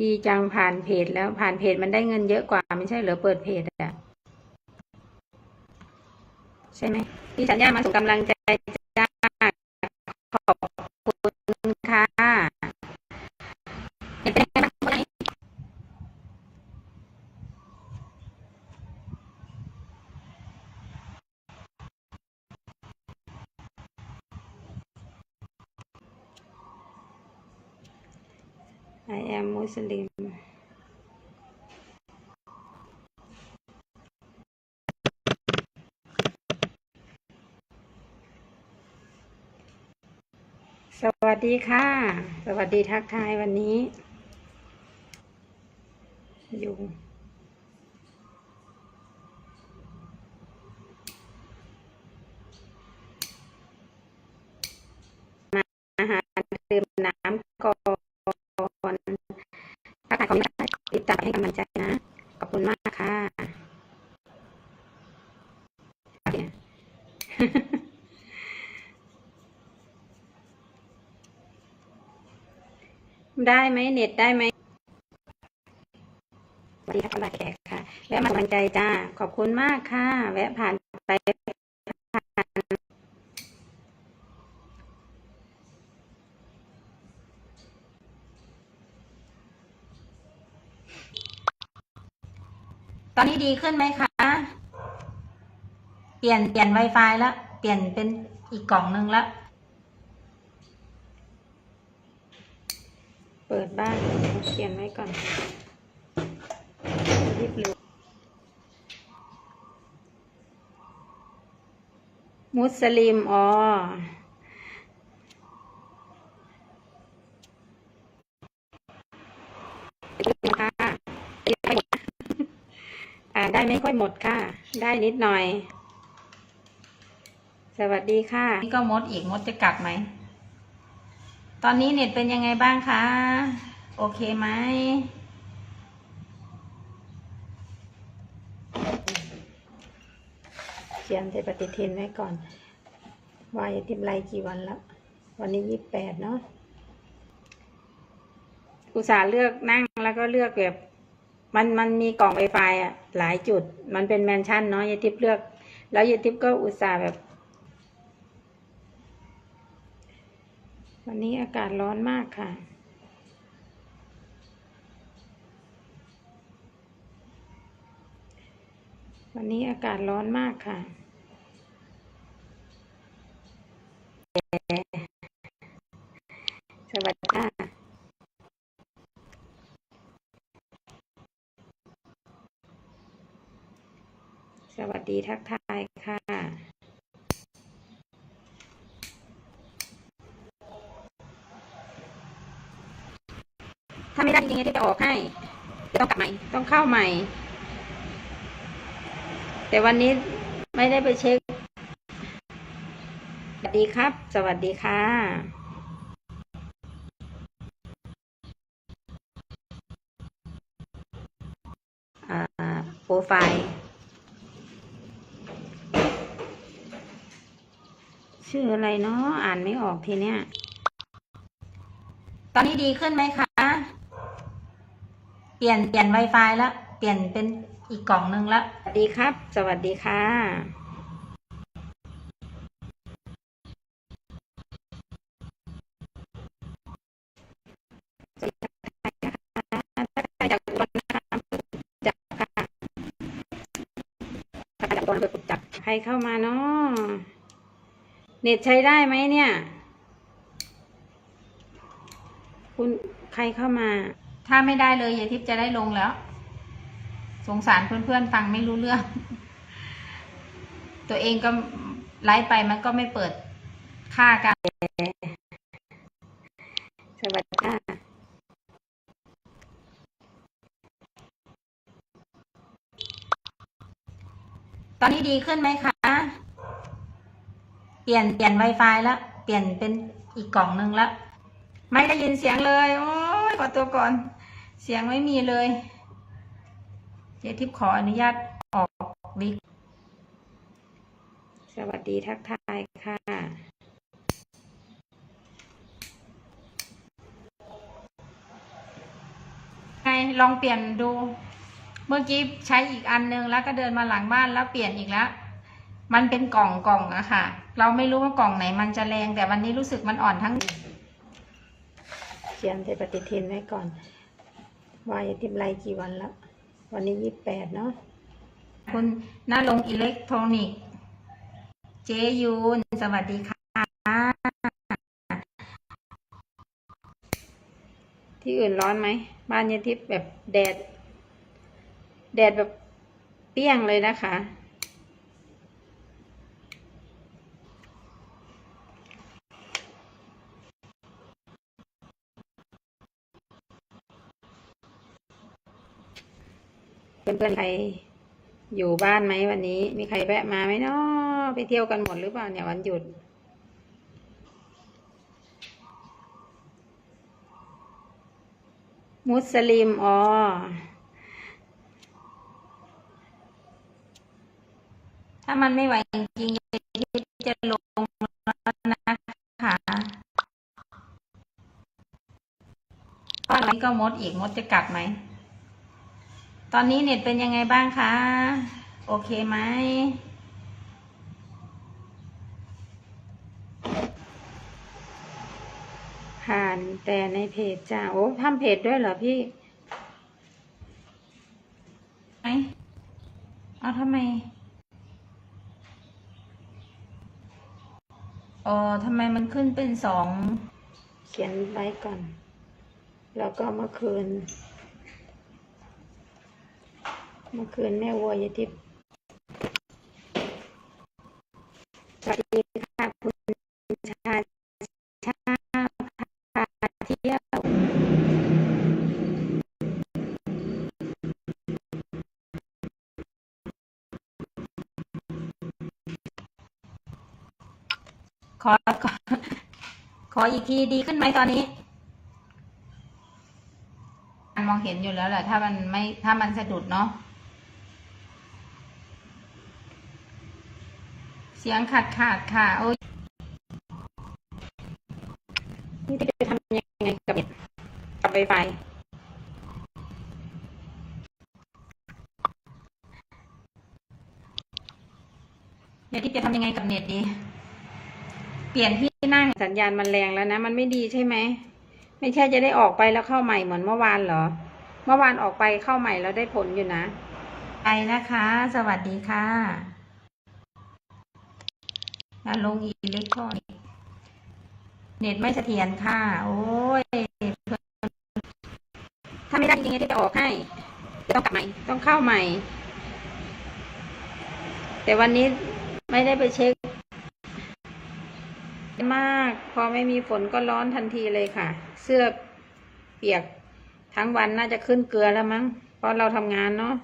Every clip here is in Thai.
ดีจังผ่านเพจแล้วผ่านเพจมันได้เงินเยอะกว่า ไม่ใช่เหรอเปิดเพจอะใช่ไหมพี่สัญญามาส่งกำลังใจจ้าขอบ I am Muslim สวัสดีค่ะ สวัสดีทักทายวันนี้ อยู่ มาอาหารดื่มน้ำก่อนทักทายขอบคุณค่ะติดตามให้ กำลังใจนะ ขอบคุณมากค่ะได้ไหมเน็ตได้ไหมสวัสดีค่ะตลาดแขกค่ะ แวะมากำลังใจจ้า ขอบคุณมากค่ะ แวะผ่านไปผ่านตอนนี้ ดีขึ้นไหมคะ เปลี่ยนเปลี่ยน Wi-Fi แล้ว เปลี่ยนเป็นอีกกล่องหนึ่งแล้ว เปิดบ้านเขียนไว้ก่อน รีบเร็วมุสลิม อ๋อค่ะอ่า ได้ไม่ค่อยหมดค่ะ ได้นิดหน่อย สวัสดีค่ะ นี่ก็มดอีกมดจะกัดไหม ตอนนี้เน็ตเป็นยังไงบ้างคะ โอเคไหม เขียนเทปฏิทินไว้ก่อนว่าจะทิมไรกี่วันแล้ว วันนี้ยี่สิบแปดเนาะอุตส่าห์เลือกนั่งแล้วก็เลือกแบบ มันมันมีกล่องไวไฟอะ หลายจุด มันเป็นแมนชั่นเนาะยายทิพย์เลือก แล้วยายทิพย์ก็อุตส่าห์แบบ วันนี้อากาศร้อนมากค่ะ วันนี้อากาศร้อนมากค่ะ ทักทายค่ะ ถ้าไม่ได้จริงๆจะออกให้ ต้องกลับใหม่ ต้องเข้าใหม่ แต่วันนี้ไม่ได้ไปเช็ค สวัสดีครับ สวัสดีค่ะโปรไฟล์ ชื่ออะไรเนาะอ่านไม่ออกทีเนี้ย ตอนนี้ดีขึ้นไหมคะ เปลี่ยนเปลี่ยน Wi-Fi แล้ว เปลี่ยนเป็นอีกกล่องหนึ่งแล้วสวัสดีครับ สวัสดีค่ะ สวัสดีค่ะถ้าใครจากอุบลนะคะจับค่ะถ้าใครจากอุบลเปิดปุกจับใครเข้ามาเนาะ เน็ตใช้ได้ไหมเนี่ย คุณใครเข้ามา ถ้าไม่ได้เลยยายทิพย์จะได้ลงแล้ว สงสารเพื่อนๆฟังไม่รู้เรื่อง ตัวเองก็ไลฟ์ไปมันก็ไม่เปิดค่ากันสวัสดีค่ะตอนนี้ดีขึ้นไหมคะ เปลี่ยนเปลี่ยน Wi-Fi แล้ว เปลี่ยนเป็นอีกกล่องหนึ่งแล้ว ไม่ได้ยินเสียงเลย โอ้ยขอตัวก่อน เสียงไม่มีเลยเจทิพย์ขออนุญาตออกวิกสวัสดีทักทายค่ะสไงลองเปลี่ยนดู เมื่อกี้ใช้อีกอันนึงแล้วก็เดินมาหลังบ้านแล้วเปลี่ยนอีกแล้ว มันเป็นกล่องกล่องอะค่ะ เราไม่รู้ว่ากล่องไหนมันจะแรง แต่วันนี้รู้สึกมันอ่อนทั้งเขียนใส่ปฏิทินไว้ก่อนว่าจะทิมไรกี่วันแล้ววันนี้ยี่สิบแปดเนาะคุณน้าลงอิเล็กทรอนิกส์เจยูน สวัสดีค่ะ ที่อื่นร้อนไหม บ้านยายทิพย์แบบแดด แดดแบบเปรี้ยงเลยนะคะ เพื่อนๆใครอยู่บ้านไหมวันนี้ มีใครแวะมาไหมเนาะไปเที่ยวกันหมดหรือเปล่าเนี่ยวันหยุด มุสลิมอ๋อถ้ามันไม่ไหวจริงๆจะลงแล้วนะคะตอนนี้ก็มดอีกมดจะกัดไหม ตอนนี้เน็ตเป็นยังไงบ้างคะ โอเคไหม ผ่านแต่ในเพจจ้า โอ้ทำเพจด้วยเหรอพี่ไหมเอาทำไมเออทำไมมันขึ้นเป็นสอง เขียนไว้ก่อน แล้วก็เมื่อคืน เมื่อคืนแม่วัวยายทิพย์สวัสดีค่ะคุณชาชาพาเที่ยวขอขอขออีกทีดีขึ้นไหมตอนนี้มันมองเห็นอยู่แล้วแหละถ้ามันไม่ถ้ามันสะดุดเนาะ เสียงขาดขาดค่ะ โอ้ยนี่จะทำยังไงกับเน็ตกับไวไฟเดี๋ยวที่จะทำยังไงกับเน็ตดี เปลี่ยนที่นั่งสัญญาณมันแรงแล้วนะ มันไม่ดีใช่ไหม ไม่ใช่จะได้ออกไปแล้วเข้าใหม่เหมือนเมื่อวานเหรอ เมื่อวานออกไปเข้าใหม่แล้วได้ผลอยู่นะ ไปนะคะ สวัสดีค่ะ แล้วลงอิเล็กทรอนิกส์เน็ตไม่เสถียรค่ะ โอ้ยถ้าไม่ได้จริงๆที่จะออกให้ต้องกลับใหม่ต้องเข้าใหม่ แต่วันนี้ไม่ได้ไปเช็ค มาก พอไม่มีฝนก็ร้อนทันทีเลยค่ะ เสื้อเปียกทั้งวันน่าจะขึ้นเกลือแล้วมั้ง เพราะเราทำงานเนาะ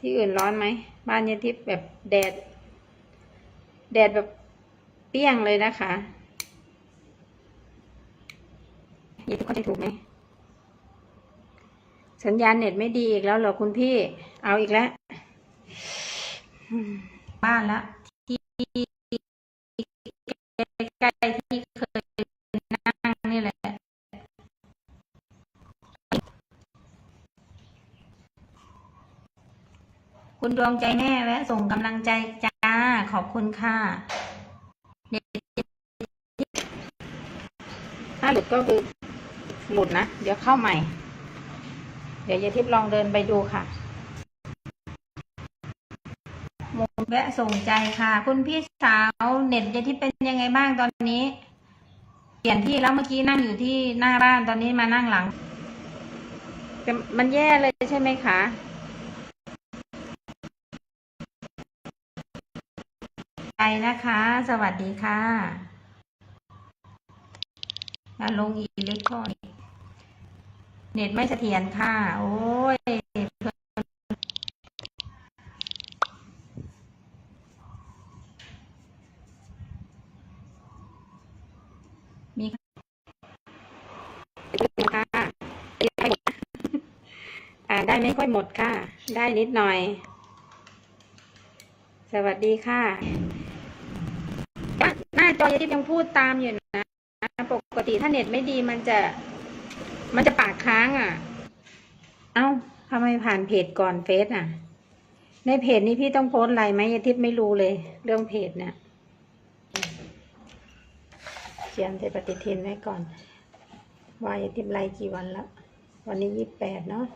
ที่อื่นร้อนไหม บ้านยายทิพย์แบบแดด แดดแบบเปี้ยงเลยนะคะยายทิพย์เข้าใจถูกไหม สัญญาณเน็ตไม่ดีอีกแล้วเหรอคุณพี่ เอาอีกแล้ว บ้านละ ที่ใกล้ที่เคยนั่งนี่แหละคุณดวงใจแน่และส่งกำลังใจจ้า ขอบคุณค่ะเน็ตถ้าหลุดก็คือหลุดนะ เดี๋ยวเข้าใหม่ เดี๋ยวยายทิพย์ลองเดินไปดูค่ะหมุนแวะส่งใจค่ะ คุณพี่สาวเน็ตยายทิพย์เป็นยังไงบ้างตอนนี้ เปลี่ยนที่แล้วเมื่อกี้นั่งอยู่ที่หน้าบ้านตอนนี้มานั่งหลังมันแย่เลยใช่ไหมคะ ไปนะคะ สวัสดีค่ะมาลงอิเล็กทรอนิกส์เน็ตไม่เสถียรค่ะ โอ้ยมีค่ะได้ไหมดอ่าได้ไม่ค่อยหมดค่ะ ได้นิดหน่อย สวัสดีค่ะ จอยที่ยังพูดตามอยู่นะปกติถ้าเน็ตไม่ดีมันจะ มันจะปากค้างอะ เอ้าทำไมผ่านเพจก่อนเฟซอะ ในเพจนี้พี่ต้องโพสอะไรไหมยายทิพย์ไม่รู้เลย เรื่องเพจเนี่ยเขียนใส่ปฏิทินไว้ก่อน ว่ายายทิพย์ไลกี่วันแล้ววันนี้ยี่สิบแปดเนาะ